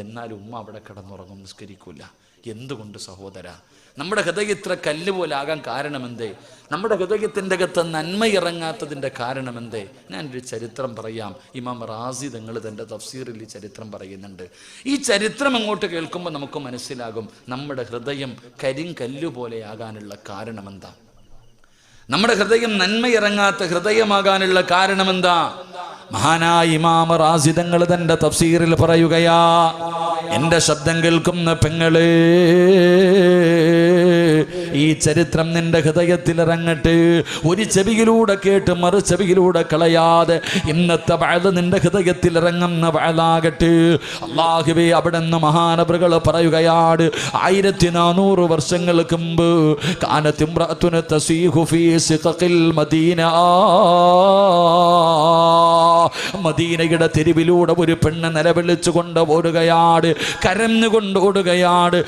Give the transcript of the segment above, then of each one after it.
എന്നാൽ ഉമ്മ അവിടെ കിടന്നുറങ്ങും നിസ്കരിക്കൂല. എന്തുകൊണ്ട് സഹോദര? നമ്മുടെ ഹൃദയം ഇത്ര കല്ല് പോലെ കാരണമെന്തേ? നമ്മുടെ ഹൃദയത്തിന്റെ അകത്ത് നന്മ ഇറങ്ങാത്തതിന്റെ കാരണമെന്തേ? ഞാനൊരു ചരിത്രം പറയാം. ഇമാം റാസി തങ്ങൾ തന്റെ തഫ്സീറിൽ ഈ ചരിത്രം പറയുന്നുണ്ട്. ഈ ചരിത്രം അങ്ങോട്ട് കേൾക്കുമ്പോൾ നമുക്ക് മനസ്സിലാകും നമ്മുടെ ഹൃദയം കരിങ്കല്ല് പോലെ ആകാനുള്ള കാരണമെന്താ? നമ്മുടെ ഹൃദയം നന്മ ഇറങ്ങാത്ത ഹൃദയമാകാനുള്ള കാരണമെന്താ? മഹാനായ ഇമാമ റാസിദങ്ങൾ തന്റെ തഫ്സീറിൽ പറയുകയാ എന്റെ ശബ്ദം കേൾക്കുന്ന പെങ്ങൾ ഈ ചരിത്രം നിന്റെ ഹൃദയത്തിൽ ഇറങ്ങട്ടെ ഒരു ചെവിയിലൂടെ കേട്ട് മറു ചെവിയിലൂടെ കളയാതെ ഇന്നത്തെ വയത് നിന്റെ ഹൃദയത്തിൽ ഇറങ്ങുന്ന വഴലാകട്ടെ അള്ളാഹുവേ അവിടെ നിന്ന് മഹാനബറുകൾ പറയുകയാണ് ആയിരത്തി നാനൂറ് വർഷങ്ങൾക്ക് മുമ്പ് കാനത്തിമ്രത്തുന മദീന. മദീനയുടെ തെരുവിലൂടെ ഒരു പെണ്ണ് നിലവിളിച്ചുകൊണ്ട് ഓടുകയാണ് കരഞ്ഞുകൊണ്ട് ഓടുകയാണ്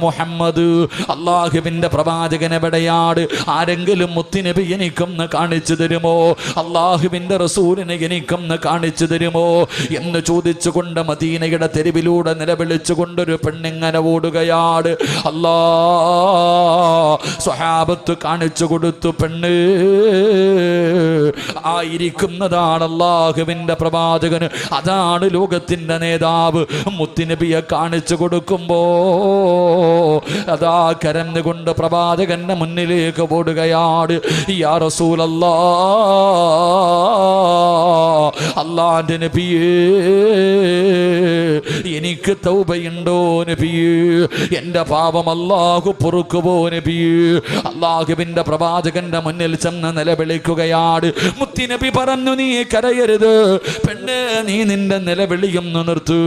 മുഹമ്മദ്. അള്ളാഹുവിന്റെ പ്രവാചകൻ എവിടെയാണ് ആരെങ്കിലും മുത്തിനബി എനിക്കൊന്ന് കാണിച്ചു തരുമോ? അള്ളാഹുവിന്റെ റസൂലിനെ എനിക്കൊന്ന് കാണിച്ചു തരുമോ? എന്ന് ചോദിച്ചുകൊണ്ട് മദീനയുടെ തെരുവിലൂടെ നിലവിളിച്ചുകൊണ്ടൊരു പെണ്ണിങ്ങനെ ഓടുകയാണ് അല്ലാ സ്വഹാബത്ത് കാണിച്ചു കൊടുത്തു പെണ്ണ്. ആയിരിക്കുന്നതാണ് അള്ളാഹുവിന്റെ പ്രവാചകന് അതാണ് ലോകത്തിന്റെ നേതാവ്. മുത്തിനബിയെ കാണിച്ചു കൊടുക്കുമ്പോ അതാ കരഞ്ഞുകൊണ്ട് പ്രവാചകന്റെ മുന്നിലേക്ക് പോടുകയാണ് യാ റസൂലല്ലാ അള്ളാന്റെ നബിയേ എനിക്ക് തൗബയുണ്ടോ നബിയേ? എന്റെ പാപം അല്ലാഹു പൊറുക്കുവോ നബിയേ? അല്ലാഹുവിന്റെ പ്രവാചകന്റെ മുന്നിൽ ചെന്ന് നിലവിളിക്കുകയാണ് മുത്തിനബി പറഞ്ഞു നീ കരയരുത്. പെണ്ണ് നീ നിന്റെ നിലവിളിയൊന്ന് നിർത്തു.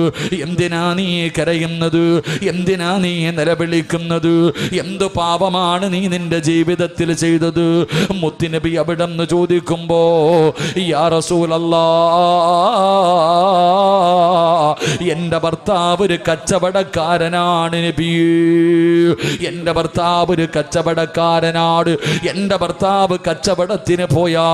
എന്തിനാ നീ കരയുന്നത്? എന്തിനാ നീ നിലവിളിക്കുന്നത്? എന്തു പാപമാണ് നീ നിന്റെ ജീവിതത്തിൽ ചെയ്തത്? മുത്തിനബി അവിടെ നിന്ന് ചോദിക്കുമ്പോ യാ റസൂലല്ലാ എന്റെ ഭർത്താവ് ഒരു കച്ചവടക്കാരനാണ് നബിയേ എന്റെ ഭർത്താവ് ഒരു കച്ചവടക്കാരനാണ്. എന്റെ ഭർത്താവ് കച്ചവടത്തിന് പോയാ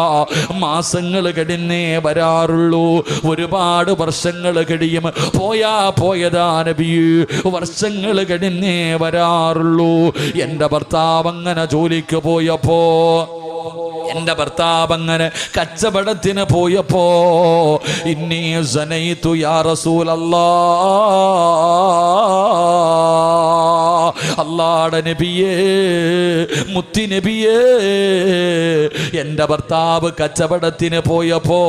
മാസങ്ങൾ കഴിഞ്ഞേ വരാറുള്ളൂ. ഒരുപാട് വർഷങ്ങൾ കടിയും പോയാ പോയതാ നബിയേ വർഷങ്ങൾ കഴിഞ്ഞേ വരാറുള്ളൂ. എന്റെ ഭർത്താവ് അങ്ങനെ ജോലിക്ക് പോയപ്പോ എന്റെ ഭർത്താവ് അങ്ങനെ കച്ചവടത്തിന് പോയപ്പോ ഇന്നീ സനയിത്തു യാ നബിയേ മുത്തി നബിയേ എന്റെ ഭർത്താവ് കച്ചവടത്തിന് പോയപ്പോ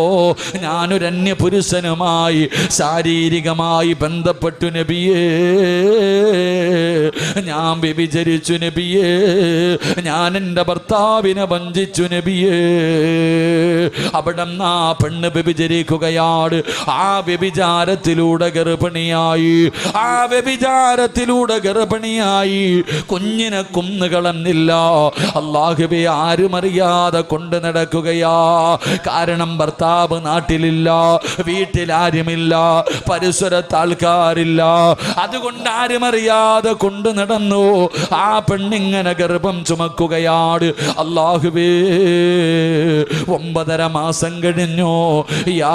ഞാനൊരു അന്യ പുരുഷനുമായി ശാരീരികമായി ബന്ധപ്പെട്ടു നബിയേ ഞാൻ വ്യഭിചരിച്ചു നബിയേ. ഞാൻ എന്റെ ഭർത്താവിനെ വഞ്ചിച്ചു നബിയേ. അവിടെ ആ പെണ്ണ് വ്യഭിചരിക്കുകയാണ്. ആ വ്യഭിചാരത്തിലൂടെ ഗർഭിണിയായി. ആ വ്യഭിചാരത്തിലൂടെ ഗർഭിണിയായി. കുഞ്ഞിനെ കുന്നുകളന്നില്ല അള്ളാഹുബെ ആരും അറിയാതെ കൊണ്ട് നടക്കുകയാ. കാരണം ഭർത്താവ് നാട്ടിലില്ല വീട്ടിലാരുമില്ല പരിസരത്ത് ആൾക്കാരില്ല. അതുകൊണ്ട് ആരും അറിയാതെ കൊണ്ട് നടന്നു. ആ പെണ്ണിങ്ങനെ ഗർഭം ചുമക്കുകയാണ് അള്ളാഹുവേ ഒമ്പതര മാസം കഴിഞ്ഞു. യാ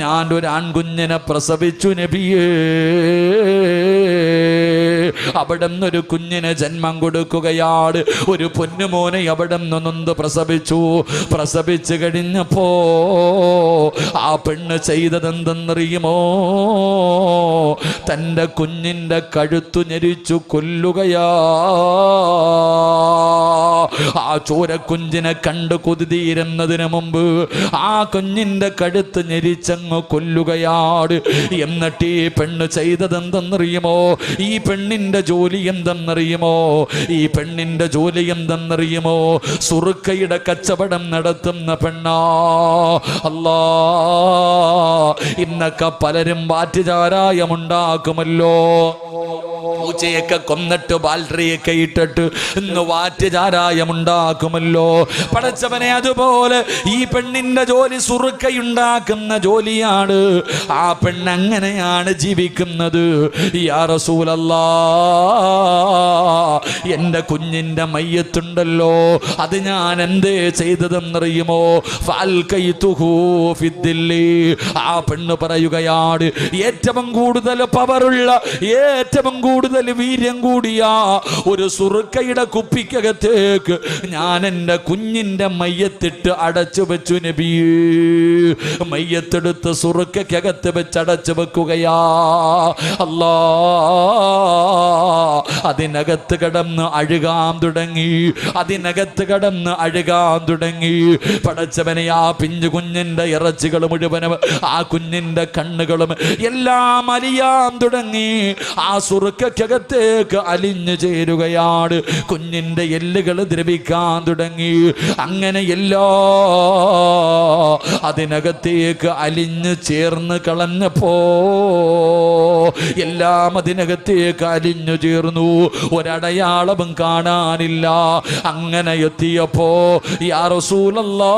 ഞാൻ ഒരു ആൺകുഞ്ഞിനെ പ്രസവിച്ചു നബിയേ. അവിടെ നിന്നൊരു കുഞ്ഞിന് ജന്മം കൊടുക്കുകയാണ്. ഒരു പൊന്നുമോനെ അവിടെ നിന്നൊന്ന് പ്രസവിച്ചു. പ്രസവിച്ചു കഴിഞ്ഞപ്പോ ആ പെണ്ണ് ചെയ്തതെന്തെന്നറിയുമോ? തന്റെ കുഞ്ഞിന്റെ കഴുത്തു ഞെരിച്ചു കൊല്ലുകയാ. ആ ചോരക്കുഞ്ഞിനെ കണ്ട് കൊതിതീരുന്നതിന് മുമ്പ് ആ കുഞ്ഞിന്റെ കഴുത്ത് ഞെരിച്ചങ്ങ് കൊല്ലുകയാണ് എന്നിട്ട് ഈ പെണ്ണ് ചെയ്തതെന്തെന്നറിയുമോ? ഈ പെണ്ണിന്റെ ജോലി എന്തെന്നറിയുമോ? ഈ പെണ്ണിന്റെ ജോലി എന്തെന്നറിയുമോ? സുറുക്കയുടെ കച്ചവടം നടത്തുന്ന പെണ്ണാ. അല്ലാ ഇന്നൊക്കെ പലരും വാറ്റുചാരായമുണ്ടാക്കുമല്ലോ പൂച്ചയൊക്കെ കൊന്നിട്ട് ബാൽറിയൊക്കെ ഇട്ടിട്ട് ഇന്ന് വാറ്റ് ചാരായമുണ്ടാക്കുമല്ലോ പടച്ചവനെ അതുപോലെ ഈ പെണ്ണിന്റെ ജോലി സുറുക്കയുണ്ടാക്കുന്ന ജോലിയാണ്. ആ പെണ്ണ് അങ്ങനെയാണ് ജീവിക്കുന്നത് എന്റെ എന്റെ കുഞ്ഞിന്റെ മയ്യത്തുണ്ടല്ലോ. അത് ഞാൻ എന്തേ ചെയ്തതെന്നറിയുമോ. ആ പെണ്ണ് പറയുകയാണ് ഏറ്റവും കൂടുതൽ പവറുള്ള ഏറ്റവും കൂടുതൽ വീര്യം കൂടിയ ഒരു സുറുക്കയുടെ കുപ്പിക്കകത്തേക്ക് ഞാൻ എന്റെ കുഞ്ഞിന്റെ മയ്യത്തിട്ട് അടച്ചു വെച്ചു നബിയേ മയ്യത്തെടുത്ത് സുറുക്കകത്ത് വെച്ച് അടച്ചു വെക്കുകയാ. അല്ലാ അതിനകത്ത് കിടന്ന് അഴുകാൻ തുടങ്ങി. അതിനകത്ത് കിടന്ന് അഴുകാൻ തുടങ്ങി. പടച്ചവനെ ആ പിഞ്ചു കുഞ്ഞിന്റെ ഇറച്ചികൾ മുഴുവനും ആ കുഞ്ഞിന്റെ കണ്ണുകളും എല്ലാം അലിയാൻ തുടങ്ങി. ആ സുറുക്കകത്തേക്ക് അലിഞ്ഞു ചേരുകയാണ് കുഞ്ഞിന്റെ എല്ലുകൾ ദ്രവിക്കാൻ തുടങ്ങി. അങ്ങനെ എല്ലാ അതിനകത്തേക്ക് അലിഞ്ഞു ചേർന്ന് കളഞ്ഞപ്പോ എല്ലാം അതിനകത്തേക്ക് അലിഞ്ഞു ചേർന്നു. ഒരടയാളവും കാണാനില്ല. അങ്ങനെ എത്തിയപ്പോ യാ റസൂലല്ലാ.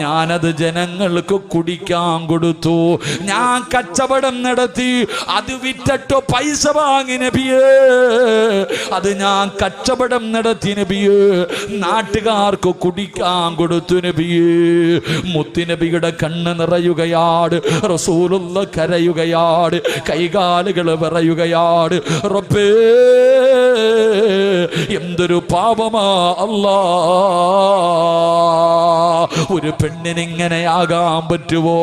ഞാനത് ജനങ്ങൾക്ക് കുടിക്കാൻ കൊടുത്തു. ഞാൻ കച്ചവടം നടത്തി. അത് വിറ്റട്ടോ പൈസ വാങ്ങി നബിയേ. അത് ഞാൻ കച്ചവടം നടത്തി നബിയേ. നാട്ടുകാർക്ക് കുടിക്കാൻ കൊടുത്തു നബിയേ. മുത്തുനബിയുടെ കണ്ണ് നിറയുകയാണ് റസൂലുള്ള കരയുകയാണ് കൈകാലുകൾ വിറയുകയാണ് റബ്ബേ എന്തൊരു പാപമാ അല്ലാ. ഒരു പെണ്ണിനിങ്ങനെ ആകാൻ പറ്റുവോ?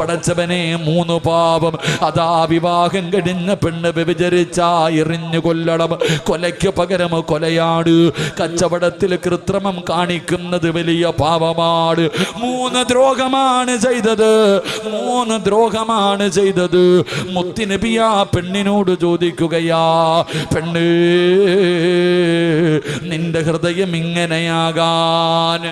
പടച്ചവനെ മൂന്ന് പാപം. അതാ വിവാഹം കഴിഞ്ഞ പെണ്ണ് വ്യഭിചരിച്ച എറിഞ്ഞു കൊല്ലണം. കൊലയ്ക്ക് പകരം കൊലയാട് കച്ചവടത്തിൽ കൃത്രിമം കാണിക്കുന്നത് വലിയ പാപമാണ്. മൂന്ന് ദ്രോഹമാണ് ചെയ്തത്. മൂന്ന് ദ്രോഹമാണ് ചെയ്തത്. മുത്തിനബിയ പെണ്ണിനോട് ചോദിക്കുകയാ പെണ്ണ് നിന്റെ ഹൃദയം ഇങ്ങനെയാകാൻ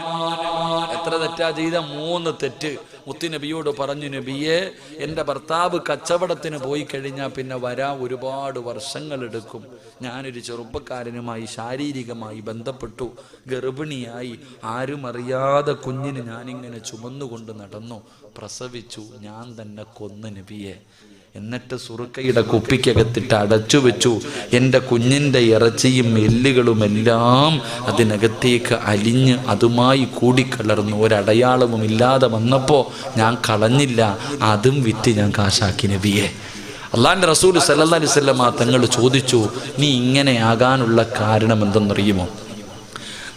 എത്ര തെറ്റാ ചെയ്ത മൂന്ന് തെറ്റ്. മുത്തുനബിയോട് പറഞ്ഞു നബിയെ എന്റെ ഭർത്താവ് കച്ചവടത്തിന് പോയി കഴിഞ്ഞാൽ പിന്നെ വരാൻ ഒരുപാട് വർഷങ്ങൾ എടുക്കും. ഞാനൊരു ചെറുപ്പക്കാരനുമായി ശാരീരികമായി ബന്ധപ്പെട്ടു. ഗർഭിണിയായി. ആരും അറിയാതെ കുഞ്ഞിന് ഞാനിങ്ങനെ ചുമന്നുകൊണ്ട് നടന്നു. പ്രസവിച്ചു. ഞാൻ തന്നെ കൊന്നു നബിയെ. എന്നിട്ട് സുറുക്കയുടെ കുപ്പിക്കകത്തിട്ട് അടച്ചു വെച്ചു. എന്റെ കുഞ്ഞിന്റെ ഇറച്ചിയും എല്ലുകളും എല്ലാം അതിനകത്തേക്ക് അലിഞ്ഞ് അതുമായി കൂടിക്കലർന്നു ഒരടയാളവും ഇല്ലാതെ വന്നപ്പോൾ ഞാൻ കളഞ്ഞില്ല. അതും വിറ്റ് ഞാൻ കാശാക്കി നബിയെ. അള്ളാന്റെ റസൂൽ സല്ലാ അലൈഹി വസല്ലമ തങ്ങൾ ചോദിച്ചു നീ ഇങ്ങനെയാകാനുള്ള കാരണം എന്തെന്നറിയുമോ?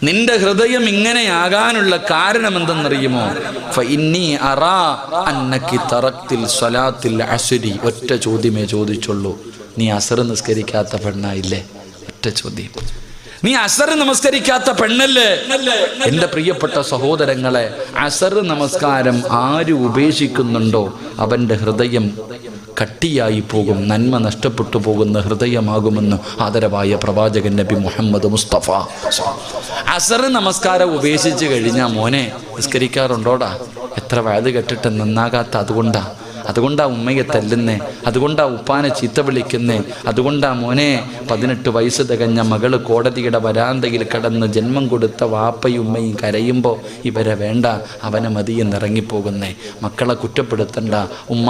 നിന്റെ ഹൃദയം ഇങ്ങനെയാകാനുള്ള കാരണം എന്തെന്നറിയുമോ ഒറ്റ ചോദ്യമേ ചോദിച്ചുള്ളൂ. നീ അസർ നിസ്കരിക്കാത്ത പെണ്ണായില്ലേ? ഒറ്റ ചോദ്യം. നീ അസർ നമസ്കരിക്കാത്ത പെണ്ണല്ലേ? എന്റെ പ്രിയപ്പെട്ട സഹോദരങ്ങളെ അസർ നമസ്കാരം ആര് ഉപേക്ഷിക്കുന്നുണ്ടോ? അവന്റെ ഹൃദയം കട്ടിയായി പോകും നന്മ നഷ്ടപ്പെട്ടു പോകുന്ന ഹൃദയമാകുമെന്ന് ആദരവായ പ്രവാചകൻ നബി മുഹമ്മദ് മുസ്തഫ. അസർ നമസ്കാരം ഉപേക്ഷിച്ച് കഴിഞ്ഞാൽ മോനെ നിസ്കരിക്കാറുണ്ടോടാ? എത്ര വയത് കെട്ടിട്ട് നന്നാകാത്ത അതുകൊണ്ടാ അതുകൊണ്ടാ ഉമ്മയെ തല്ലുന്നേ അതുകൊണ്ടാ ഉപ്പാനെ ചീത്ത വിളിക്കുന്നേ അതുകൊണ്ടാ മോനെ പതിനെട്ട് വയസ്സ് തികഞ്ഞ മകൾ കോടതിയുടെ വരാന്തയിൽ കടന്ന് ജന്മം കൊടുത്ത വാപ്പയും ഉമ്മയും കരയുമ്പോൾ ഇവരെ വേണ്ട അവനെ മതിയെന്ന് ഇറങ്ങിപ്പോകുന്നേ. മക്കളെ കുറ്റപ്പെടുത്തണ്ട. ഉമ്മ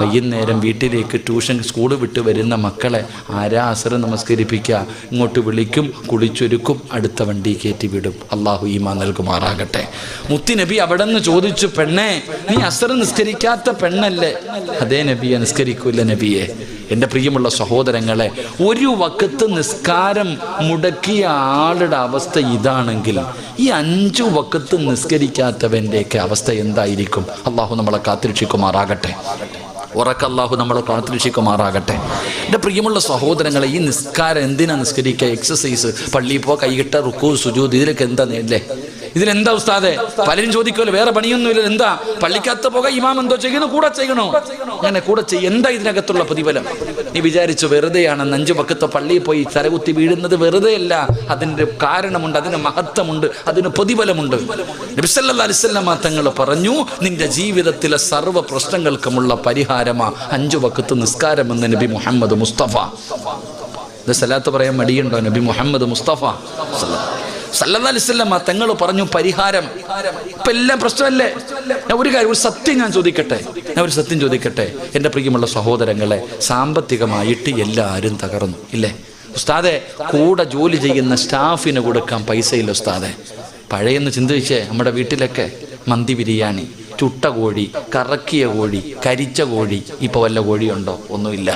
വൈകുന്നേരം വീട്ടിലേക്ക് ട്യൂഷൻ സ്കൂൾ വിട്ട് വരുന്ന മക്കളെ ആരാ അസറ് നമസ്കരിപ്പിക്കുക ഇങ്ങോട്ട് വിളിക്കും കുളിച്ചൊരുക്കും അടുത്ത വണ്ടി കയറ്റി വിടും. അള്ളാഹു ഈമാ നൽകുമാറാകട്ടെ. മുത്തിനബി അവിടെ നിന്ന് ചോദിച്ചു പെണ്ണേ നീ അസർ നിസ്കരിക്കാത്ത പെണ്ണല്ലേ? അതേ നബിയെ നിസ്കരിക്കൂല നബിയെ. എന്റെ പ്രിയമുള്ള സഹോദരങ്ങളെ ഒരു വക്കത്ത് നിസ്കാരം മുടക്കിയ ആളുടെ അവസ്ഥ ഇതാണെങ്കിൽ ഈ അഞ്ചു വക്കത്ത് നിസ്കരിക്കാത്തവന്റെയൊക്കെ അവസ്ഥ എന്തായിരിക്കും? അള്ളാഹു നമ്മളെ കാത്തിരക്ഷിക്കുമാറാകട്ടെ. ഉറക്കല്ലാഹു നമ്മളെ കാത്തിരക്ഷിക്കുമാറാകട്ടെ. എന്റെ പ്രിയമുള്ള സഹോദരങ്ങളെ ഈ നിസ്കാരം എന്തിനാ നിസ്കരിക്കുക? എക്സസൈസ് പള്ളിയിൽ പോ കൈകിട്ട റുക്കു സുജൂത് ഇതിലൊക്കെ എന്താ നേടില്ലേ ഇതിലെന്താ ഉസ്താദെ? പലരും ചോദിക്കുമല്ലോ വേറെ പണിയൊന്നുമില്ല എന്താ പള്ളിക്കകത്ത് പോക ഇമാം എന്തോ ചെയ്യണോ കൂടെ ചെയ്യണോ? അങ്ങനെ കൂടെ ചെയ്യ എന്താ ഇതിനകത്തുള്ള പ്രതിഫലം? നീ വിചാരിച്ചു വെറുതെയാണ് അഞ്ചു പക്കത്തെ പള്ളിയിൽ പോയി തലകുത്തി വീഴുന്നത് വെറുതെയല്ല. അതിന്റെ കാരണമുണ്ട് അതിന് മഹത്വമുണ്ട് അതിന് പ്രതിഫലമുണ്ട്. അലിസ്ലാമ തങ്ങൾ പറഞ്ഞു നിന്റെ ജീവിതത്തിലെ സർവ പ്രശ്നങ്ങൾക്കുമുള്ള പരിഹാരമാ അഞ്ചു വക്കത്ത് നിസ്കാരം എന്ന് നബി മുഹമ്മദ് മുസ്തഫ. സലാത്ത് പറയാൻ മടിയുണ്ടോ നബി മുഹമ്മദ് മുസ്തഫ? സല്ലല്ലാഹു വസല്ലം തങ്ങൾ പറഞ്ഞു പരിഹാരം. ഇപ്പൊ എല്ലാം പ്രശ്നമല്ലേ? ഞാൻ ഒരു കാര്യം ഒരു സത്യം ഞാൻ ചോദിക്കട്ടെ? ഞാൻ ഒരു സത്യം ചോദിക്കട്ടെ? എന്റെ പ്രിയമുള്ള സഹോദരങ്ങളെ സാമ്പത്തികമായിട്ട് എല്ലാവരും തകർന്നു ഇല്ലേ? ഉസ്താദെ കൂടെ ജോലി ചെയ്യുന്ന സ്റ്റാഫിന് കൊടുക്കാൻ പൈസയില്ല ഉസ്താദെ. പഴയെന്ന് ചിന്തിച്ചേ നമ്മുടെ വീട്ടിലൊക്കെ മന്തി ബിരിയാണി ചുട്ട കോഴി കറക്കിയ കോഴി കരിച്ച കോഴി ഇപ്പോൾ വല്ല കോഴിയുണ്ടോ? ഒന്നുമില്ല.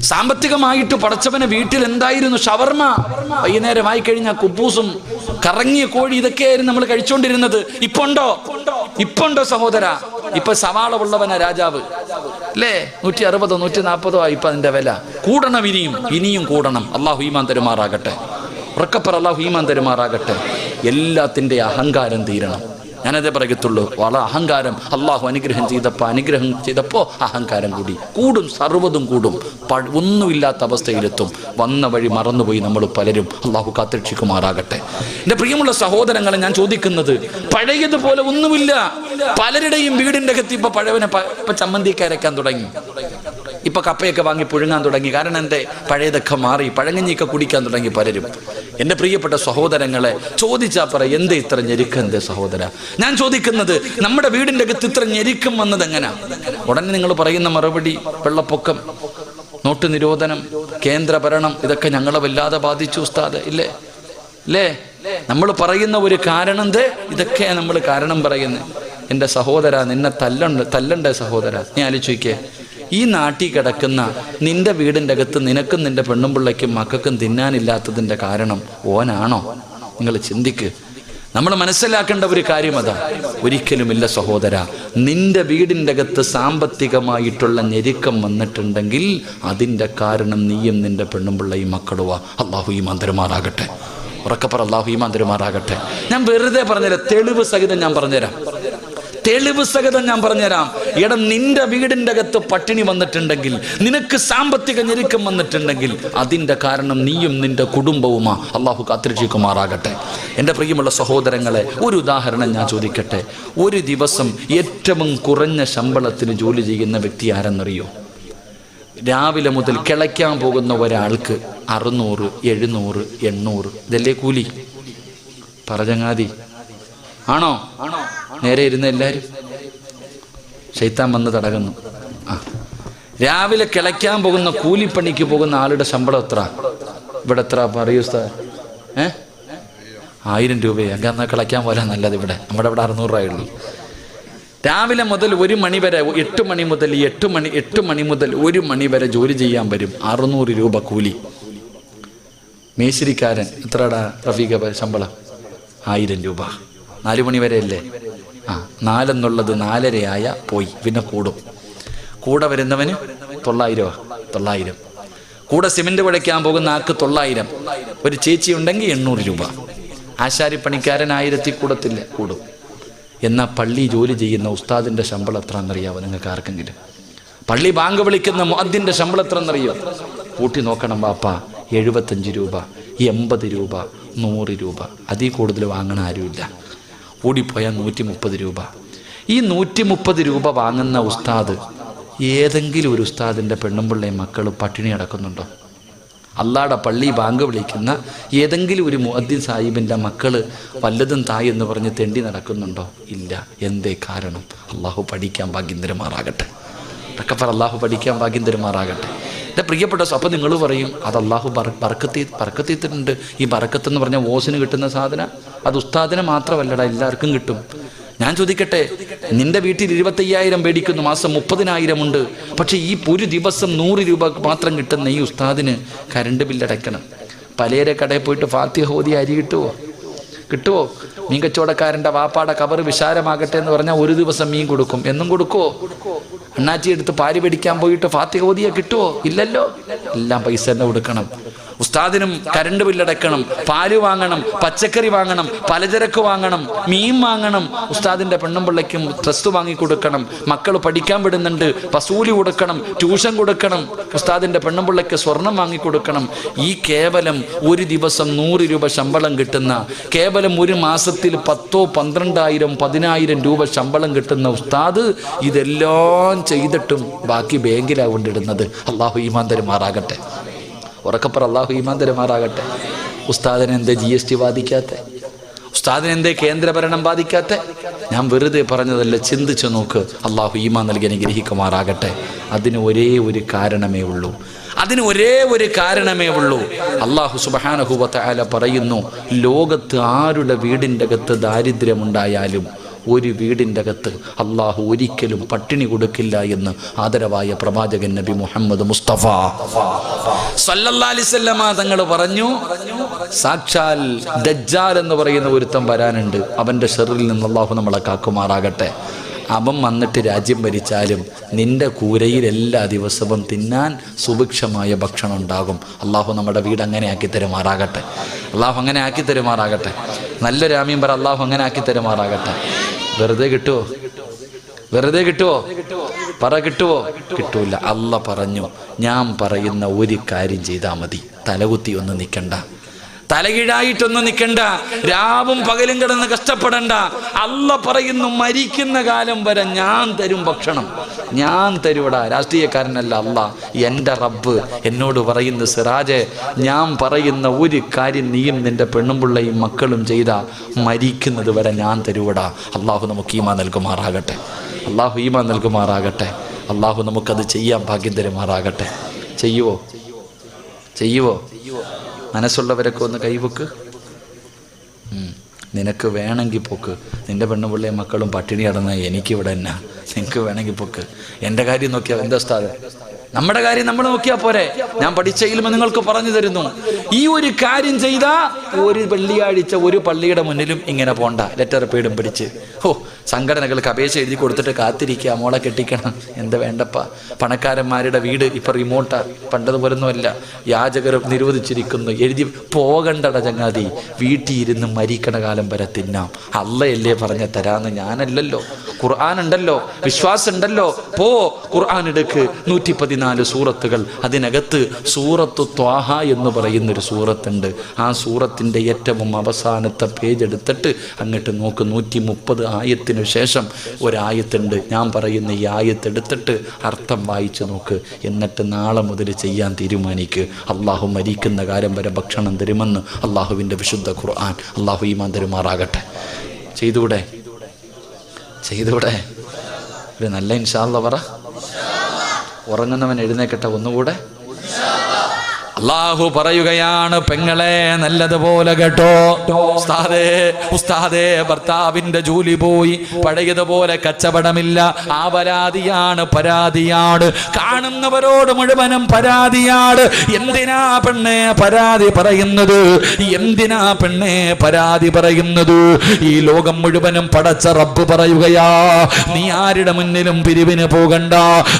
സാമ്പത്തികമായിട്ട് പടച്ചവനെ വീട്ടിൽ എന്തായിരുന്നു? ഷവർമ. വൈകുന്നേരമായി കഴിഞ്ഞാൽ കുബൂസും കറങ്ങിയ കോഴി ഇതൊക്കെയായിരുന്നു നമ്മൾ കഴിച്ചുകൊണ്ടിരുന്നത് ഇപ്പൊ ഉണ്ടോ ഇപ്പൊ ഉണ്ടോ സഹോദര? ഇപ്പൊ സവാള ഉള്ളവനാ രാജാവ്. അല്ലേ നൂറ്റി അറുപതോ നൂറ്റി നാൽപ്പതോ ആയി ഇപ്പൊ അതിന്റെ വില. കൂടണം ഇനിയും. ഇനിയും കൂടണം. അള്ളാഹു ഈമാൻ തരുമാറാകട്ടെ. ഉറക്കപ്പറ അള്ളാഹു ഈമാൻ തരുമാറാകട്ടെ. എല്ലാത്തിന്റെ അഹങ്കാരം തീരണം. ഞാനതേ പറയത്തുള്ളൂ. വള അഹങ്കാരം അള്ളാഹു അനുഗ്രഹം ചെയ്തപ്പോൾ അനുഗ്രഹം ചെയ്തപ്പോൾ അഹങ്കാരം കൂടി. കൂടും സർവതും കൂടും. ഒന്നുമില്ലാത്ത അവസ്ഥയിലെത്തും. വന്ന വഴി മറന്നുപോയി നമ്മൾ പലരും. അള്ളാഹു കാത്തിരക്ഷിക്കുമാറാകട്ടെ. എന്റെ പ്രിയമുള്ള സഹോദരങ്ങളെ ഞാൻ ചോദിക്കുന്നത് പഴയതുപോലെ ഒന്നുമില്ല. പലരുടെയും വീടിന്റെ അകത്ത് ഇപ്പം പഴവനെ ഇപ്പം ഇപ്പൊ തുടങ്ങി. ഇപ്പൊ കപ്പയൊക്കെ വാങ്ങി പുഴുങ്ങാൻ തുടങ്ങി. കാരണം എന്തേ? പഴയതൊക്കെ മാറി പഴങ്ങഞ്ഞിയൊക്കെ കുടിക്കാൻ തുടങ്ങി പലരും. എന്റെ പ്രിയപ്പെട്ട സഹോദരങ്ങളെ ചോദിച്ചാ പറ എന്ത് ഇത്ര ഞെരുക്കം എന്തേ സഹോദര? ഞാൻ ചോദിക്കുന്നത് നമ്മുടെ വീടിന്റെ അകത്ത് ഇത്ര ഞെരുക്കം വന്നത് എങ്ങനെ? ഉടനെ നിങ്ങൾ പറയുന്ന മറുപടി വെള്ളപ്പൊക്കം നോട്ട് നിരോധനം കേന്ദ്ര ഭരണം ഇതൊക്കെ ഞങ്ങളെ വല്ലാതെ ബാധിച്ചു ഉസ്താദ്. ഇല്ലേ? അല്ലേ നമ്മൾ പറയുന്ന ഒരു കാരണം ഇതൊക്കെ നമ്മൾ കാരണം പറയുന്നത് എന്റെ സഹോദര നിന്നെ തല്ലണ്ട് തല്ലണ്ടേ സഹോദര? നീ ആലോചിക്കേ. ഈ നാട്ടിൽ കിടക്കുന്ന നിന്റെ വീടിന്റെ അകത്ത് നിനക്കും നിന്റെ പെണ്ണും പിള്ളയ്ക്കും മക്കൾക്കും തിന്നാനില്ലാത്തതിന്റെ കാരണം ഓനാണോ? നിങ്ങൾ ചിന്തിക്ക്. നമ്മൾ മനസ്സിലാക്കേണ്ട ഒരു കാര്യം അതാ. ഒരിക്കലുമില്ല സഹോദര നിന്റെ വീടിന്റെ അകത്ത് സാമ്പത്തികമായിട്ടുള്ള ഞെരുക്കം വന്നിട്ടുണ്ടെങ്കിൽ അതിന്റെ കാരണം നീയും നിന്റെ പെണ്ണും പിള്ളയും മക്കളുവാ. അള്ളാഹു ഈ മന്ത്രമാറാകട്ടെ ഉറക്കപ്പറ അള്ളാഹു ഈ മന്ത്രമാറാകട്ടെ ഞാൻ വെറുതെ പറഞ്ഞുതരാം. തെളിവ് സഹിതം ഞാൻ പറഞ്ഞുതരാം. തെളിവ് സഹിതം ഞാൻ പറഞ്ഞുതരാം. എടാ നിന്റെ വീടിന്റെ അകത്ത് പട്ടിണി വന്നിട്ടുണ്ടെങ്കിൽ നിനക്ക് സാമ്പത്തിക ഞെരുക്കം വന്നിട്ടുണ്ടെങ്കിൽ അതിന്റെ കാരണം നീയും നിന്റെ കുടുംബവുമാ. അള്ളാഹു കാത്തിരക്ഷിക്കുമാറാകട്ടെ. എന്റെ പ്രിയമുള്ള സഹോദരങ്ങളെ ഒരു ഉദാഹരണം ഞാൻ ചോദിക്കട്ടെ. ഒരു ദിവസം ഏറ്റവും കുറഞ്ഞ ശമ്പളത്തിന് ജോലി ചെയ്യുന്ന വ്യക്തി ആരെന്നറിയോ? രാവിലെ മുതൽ കിളയ്ക്കാൻ പോകുന്ന ഒരാൾക്ക് അറുന്നൂറ് എഴുന്നൂറ് എണ്ണൂറ് ഇതല്ലേ കൂലി? പറഞ്ഞങ്ങാതി. ആണോ? നേരെ ഇരുന്ന എല്ലാവരും ശൈത്താൻ വന്ന് തടകുന്നു. ആ. രാവിലെ കിളയ്ക്കാൻ പോകുന്ന കൂലിപ്പണിക്ക് പോകുന്ന ആളുടെ ശമ്പളം എത്ര? ഇവിടെ എത്ര? പറയൂ സാർ ഏ? ആയിരം രൂപയാണ് എന്നാൽ കിളയ്ക്കാൻ പോലെ നല്ലത് ഇവിടെ. നമ്മുടെ ഇവിടെ അറുന്നൂറ് രൂപയുള്ളൂ രാവിലെ മുതൽ ഒരു മണി വരെ എട്ട് മണി മുതൽ എട്ട് മണി എട്ട് മണി മുതൽ ഒരു മണി വരെ ജോലി ചെയ്യാൻ വരും അറുന്നൂറ് രൂപ കൂലി. മേശിരിക്കാരൻ എത്രടാ റഫീഖ ശമ്പളം? ആയിരം രൂപ. നാല് മണി വരെ അല്ലേ? ആ നാലെന്നുള്ളത് നാലരയായ പോയി. പിന്നെ കൂടും. കൂടെ വരുന്നവന് തൊള്ളായിരം തൊള്ളായിരം. കൂടെ സിമെന്റ് കുഴയ്ക്കാൻ പോകുന്ന ആൾക്ക് തൊള്ളായിരം. ഒരു ചേച്ചി ഉണ്ടെങ്കിൽ എണ്ണൂറ് രൂപ. ആശാരിപ്പണിക്കാരൻ ആയിരത്തി കൂടത്തില്ല. കൂടും. എന്നാൽ പള്ളി ജോലി ചെയ്യുന്ന ഉസ്താദിന്റെ ശമ്പളം എത്ര എന്നറിയാവോ നിങ്ങൾക്ക് ആർക്കെങ്കിലും? പള്ളി ബാങ്ക് വിളിക്കുന്ന മുഅദ്ദിന്റെ ശമ്പളം എത്ര എന്നറിയോ കൂട്ടി നോക്കണം ബാപ്പ. എഴുപത്തഞ്ച് രൂപ എൺപത് രൂപ നൂറ് രൂപ. അതിൽ കൂടുതൽ വാങ്ങണ ആരുമില്ല. കൂടിപ്പോയാൽ നൂറ്റി മുപ്പത് രൂപ. ഈ നൂറ്റി മുപ്പത് രൂപ വാങ്ങുന്ന ഉസ്താദ് ഏതെങ്കിലും ഒരു ഉസ്താദിന്റെ പെണ്ണും പിള്ളയും മക്കൾ പട്ടിണി അടക്കുന്നുണ്ടോ അള്ളാടെ പള്ളി ബാങ്ക് വിളിക്കുന്ന ഏതെങ്കിലും ഒരു മുഅദ്ദിൻ സാഹിബിന്റെ മക്കൾ വല്ലതും തായ് എന്ന് പറഞ്ഞ് തെണ്ടി നടക്കുന്നുണ്ടോ? ഇല്ല. എന്തേ കാരണം? അള്ളാഹു പഠിക്കാൻ ഭാഗ്യം തരുമാറാകട്ടെ തക്കപ്പർ അള്ളാഹു പഠിക്കാൻ ഭാഗ്യം തരുമാറാകട്ടെ എന്റെ പ്രിയപ്പെട്ട അപ്പം നിങ്ങൾ പറയും അത് അള്ളാഹു പറക്കത്തി ബർക്കത്തിയിട്ടുണ്ട് ഈ ബർക്കത്ത് എന്ന് പറഞ്ഞാൽ ഓസിന് കിട്ടുന്ന സാധന? അത് ഉസ്താദിനെ മാത്രമല്ലടാ എല്ലാവർക്കും കിട്ടും. ഞാൻ ചോദിക്കട്ടെ നിന്റെ വീട്ടിൽ ഇരുപത്തയ്യായിരം മേടിക്കുന്നു മാസം മുപ്പതിനായിരം ഉണ്ട് പക്ഷേ ഈ ഒരു ദിവസം നൂറ് രൂപ മാത്രം കിട്ടുന്ന ഈ ഉസ്താദിന് കരണ്ട് ബില്ലടയ്ക്കണം. പലേരെ കടയിൽ പോയിട്ട് ഫാത്തിഹോദി അരി കിട്ടുമോ കിട്ടുമോ മീൻ കച്ചവടക്കാരന്റെ വാപ്പാടെ കവർ വിശാലമാകട്ടെ എന്ന് പറഞ്ഞാൽ ഒരു ദിവസം മീൻ കൊടുക്കും. എന്നും കൊടുക്കുമോ അണ്ണാച്ചി എടുത്ത് പാരി പിടിക്കാൻ പോയിട്ട് ഫാത്തിഹ ഓതിയ കിട്ടുമോ ഇല്ലല്ലോ. എല്ലാം പൈസ തന്നെ കൊടുക്കണം. ഉസ്താദിനും കരണ്ട് ബില്ലടക്കണം പാൽ വാങ്ങണം പച്ചക്കറി വാങ്ങണം പലചരക്ക് വാങ്ങണം മീൻ വാങ്ങണം. ഉസ്താദിന്റെ പെണ്ണും പിള്ളയ്ക്കും ഡ്രസ്സ് വാങ്ങി കൊടുക്കണം. മക്കൾ പഠിക്കാൻ വിടുന്നുണ്ട് വസൂലി കൊടുക്കണം ട്യൂഷൻ കൊടുക്കണം. ഉസ്താദിന്റെ പെണ്ണും പിള്ളയ്ക്ക് സ്വർണം വാങ്ങി കൊടുക്കണം. ഈ കേവലം ഒരു ദിവസം നൂറ് രൂപ ശമ്പളം കിട്ടുന്ന കേവലം ഒരു മാസത്തിൽ പത്തോ പന്ത്രണ്ടായിരം പതിനായിരം രൂപ ശമ്പളം കിട്ടുന്ന ഉസ്താദ് ഇതെല്ലാം ചെയ്തിട്ടും ബാക്കി ബാങ്കിലാണ് കൊണ്ടിടുന്നത്. അള്ളാഹു ഈമാൻ തരുമാറാകട്ടെ. ഉറക്കപ്പുറ അള്ളാഹു ഈമാൻ തരുമാറാകട്ടെ ഉസ്താദിനെ എന്തേ ജി എസ് ടി ബാധിക്കാത്ത? എന്തേ കേന്ദ്രഭരണം ബാധിക്കാത്ത? ഞാൻ വെറുതെ പറഞ്ഞതല്ല ചിന്തിച്ചു നോക്ക്. അള്ളാഹു ഈമാൻ നൽകി അനുഗ്രഹിക്കുമാറാകട്ടെ. അതിന് ഒരേ ഒരു കാരണമേ ഉള്ളൂ. അതിന് ഒരേ ഒരു കാരണമേ ഉള്ളൂ. അള്ളാഹു സുബാനഹുബത്ത് ആല പറയുന്നു ലോകത്ത് ആരുടെ വീടിന്റെ അകത്ത് ദാരിദ്ര്യമുണ്ടായാലും ഒരു വീടിന്റെ അകത്ത് അള്ളാഹു ഒരിക്കലും പട്ടിണി കൊടുക്കില്ല എന്ന് ആദരവായ പ്രവാചകൻ നബി മുഹമ്മദ് മുസ്തഫ. സല്ലല്ലാലിസല്ലമ തങ്ങൾ പറഞ്ഞു സാക്ഷാൽ ദജ്ജാൽ എന്ന് പറയുന്ന ഒരുത്തം വരാനുണ്ട്. അവന്റെ ഷെറിൽ നിന്ന് അള്ളാഹു നമ്മളെ കാക്കുമാറാകട്ടെ. അവൻ വന്നിട്ട് രാജ്യം ഭരിച്ചാലും നിന്റെ കൂരയിൽ എല്ലാ ദിവസവും തിന്നാൻ സുഭിക്ഷമായ ഭക്ഷണം ഉണ്ടാകും. അള്ളാഹു നമ്മുടെ വീട് അങ്ങനെ ആക്കി തരുമാറാകട്ടെ. അള്ളാഹു അങ്ങനെ ആക്കി തരുമാറാകട്ടെ. നല്ല ആമീൻ പറ അള്ളാഹു അങ്ങനെ ആക്കി തരുമാറാകട്ടെ. വെറുതെ കിട്ടുമോ വെറുതെ കിട്ടുമോ പറ കിട്ടുമോ കിട്ടൂല. അല്ല പറഞ്ഞു ഞാൻ പറയുന്ന ഒരു കാര്യം ചെയ്താൽ മതി. തലകുത്തി ഒന്ന് നിൽക്കണ്ട തലകീഴായിട്ടൊന്നും നിൽക്കണ്ട രാവും പകലും കിടന്ന് കഷ്ടപ്പെടണ്ട. അല്ല പറയുന്നു മരിക്കുന്ന കാലം വരെ ഞാൻ തരും ഭക്ഷണം. ഞാൻ തരുവടാ. രാഷ്ട്രീയക്കാരനല്ല അല്ല. എന്റെ റബ്ബ് എന്നോട് പറയുന്നു സിറാജെ ഞാൻ പറയുന്ന ഒരു കാര്യം നീയും നിന്റെ പെണ്ണും പിള്ളയും മക്കളും ചെയ്ത. മരിക്കുന്നത് വരെ ഞാൻ തരുവടാ. അള്ളാഹു നമുക്ക് ഈമാ നൽകുമാറാകട്ടെ. അള്ളാഹു ഈമാ നൽകുമാറാകട്ടെ. അള്ളാഹു നമുക്കത് ചെയ്യാൻ ഭാഗ്യം തരുമാറാകട്ടെ. ചെയ്യുവോ? ചെയ്യുവോ? മനസ്സുള്ളവരൊക്കെ ഒന്ന് കൈവക്ക്. നിനക്ക് വേണമെങ്കിൽ പൊക്ക്. നിന്റെ പെണ്ണുപിള്ളയും മക്കളും പട്ടിണി കിടന്ന എനിക്കിവിടെ എന്നാ? നിനക്ക് വേണമെങ്കിൽ പൊക്ക്. എന്റെ കാര്യം നോക്കിയാൽ എന്താ സ്ഥാതെ നമ്മുടെ കാര്യം നമ്മൾ നോക്കിയാൽ പോരെ. ഞാൻ പഠിച്ച ഇൽമ നിങ്ങൾക്ക് പറഞ്ഞു തരുന്നു. ഈ ഒരു കാര്യം ചെയ്ത ഒരു വെള്ളിയാഴ്ച ഒരു പള്ളിയുടെ മുന്നിലും ഇങ്ങനെ പോണ്ട. ലെറ്റർ പേടും പിടിച്ച്. ഓ സംഘടനകൾക്ക് അപേക്ഷ എഴുതി കൊടുത്തിട്ട് കാത്തിരിക്കുക. മോളെ കെട്ടിക്കണം. എന്താ വേണ്ടപ്പ? പണക്കാരന്മാരുടെ വീട് ഇപ്പൊ റിമോട്ടാ പണ്ടതുപോലൊന്നുമല്ല. യാചകർ നിരോധിച്ചിരിക്കുന്നു. എഴുതി പോകണ്ടട ചങ്ങാതി. വീട്ടിൽ ഇരുന്ന് മരിക്കണ കാലം വരെ തിന്നാം. അല്ലയല്ലേ പറഞ്ഞ തരാന്ന് ഞാനല്ലല്ലോ. ഖുർആൻ ഉണ്ടല്ലോ. വിശ്വാസം ഉണ്ടല്ലോ. പോ ഖുർആൻ എടുക്ക്. നൂറ്റി പതിനാല് സൂറത്തുകൾ. അതിനകത്ത് സൂറത്ത് ത്വാഹ എന്ന് പറയുന്നൊരു സൂറത്തുണ്ട്. ആ സൂറത്തിന്റെ ഏറ്റവും അവസാനത്തെ പേജ് എടുത്തിട്ട് അങ്ങോട്ട് നോക്ക്. നൂറ്റി മുപ്പത് ആയത്തിനു ശേഷം ഒരായത്തുണ്ട്. ഞാൻ പറയുന്ന ഈ ആയത്തെടുത്തിട്ട് അർത്ഥം വായിച്ചു നോക്ക്. എന്നിട്ട് നാളെ മുതൽ ചെയ്യാൻ തീരുമാനിക്കുക അള്ളാഹു മരിക്കുന്ന കാലം വരെ ഭക്ഷണം തരുമെന്ന് അള്ളാഹുവിന്റെ വിശുദ്ധ ഖുർആൻ. അള്ളാഹു ഈമാൻ തരുമാറാകട്ടെ. ചെയ്തൂടെ ചെയ്തൂടെ ഒരു നല്ല ഇൻഷാല്ല പറ. ഉറങ്ങുന്നവൻ എഴുന്നേക്കട്ടെ ഒന്നുകൂടെ. അള്ളാഹു പറയുകയാണ് പെങ്ങളെ നല്ലതുപോലെ കേട്ടോ. ഉസ്താദേ ഉസ്താദേ ഭർത്താവിന്റെ ജോലി പോയി. പഴയതുപോലെ കച്ചവടമില്ല. ആ പരാതിയാണ് പരാതിയാണ്. കാണുന്നവരോട് മുഴുവനും പരാതിയാണ്. എന്തിനാ പെണ്ണെ പരാതി പറയുന്നത്? എന്തിനാ പെണ്ണെ പരാതി പറയുന്നത്? ഈ ലോകം മുഴുവനും പടച്ച റബ്ബ് പറയുകയാ നീ ആരുടെ മുന്നിലും പിരിവിന് പോകണ്ട.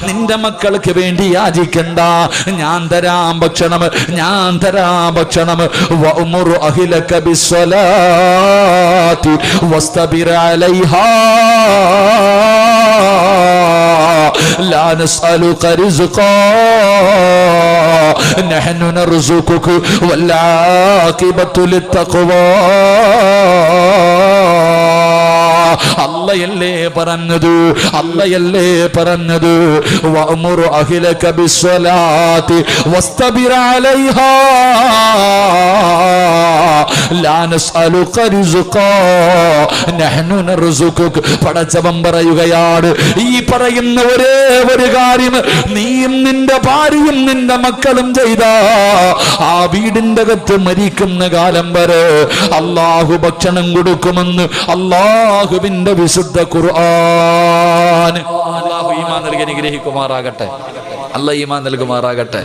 നിന്റെ മക്കൾക്ക് വേണ്ടി യാചിക്കണ്ട. ഞാൻ തരാം ഭക്ഷണം ഞാൻ തരാം ഭക്ഷണം വഅ്മുറു അഹ്ലക ബിസ്സലാത്തി വസ്തബിർ അലൈഹാ لا نسألك رزقا نحن نرزقك والعاقبة للتقوى അല്ലയല്ലേ പറഞ്ഞത്? അല്ലയല്ലേ പറഞ്ഞത്? വഅമുറു അഹ്ലക ബിസ്സലാത്തി വസ്തബിർ അലൈഹാ. ലാ നസ്അലുക റിസ്ഖാ. നഹ്നു പടച്ചവൻ പറയുകയാണ് ഈ പറയുന്ന ഒരേ ഒരു കാര്യം നീയും നിന്റെ ഭാര്യയും നിന്റെ മക്കളും ചെയ്ത. ആ വീടിന്റെ അകത്ത് മരിക്കുന്ന കാലം വരെ അള്ളാഹു ഭക്ഷണം കൊടുക്കുമെന്ന് അള്ളാഹുവിന്റെ വിശുദ്ധ ഖുർആൻ. അള്ളാഹു ഈമാൻ നൽകി അനുഗ്രഹിക്കുമാറാകട്ടെ. അല്ല ഈമാൻ നൽകുമാറാകട്ടെ.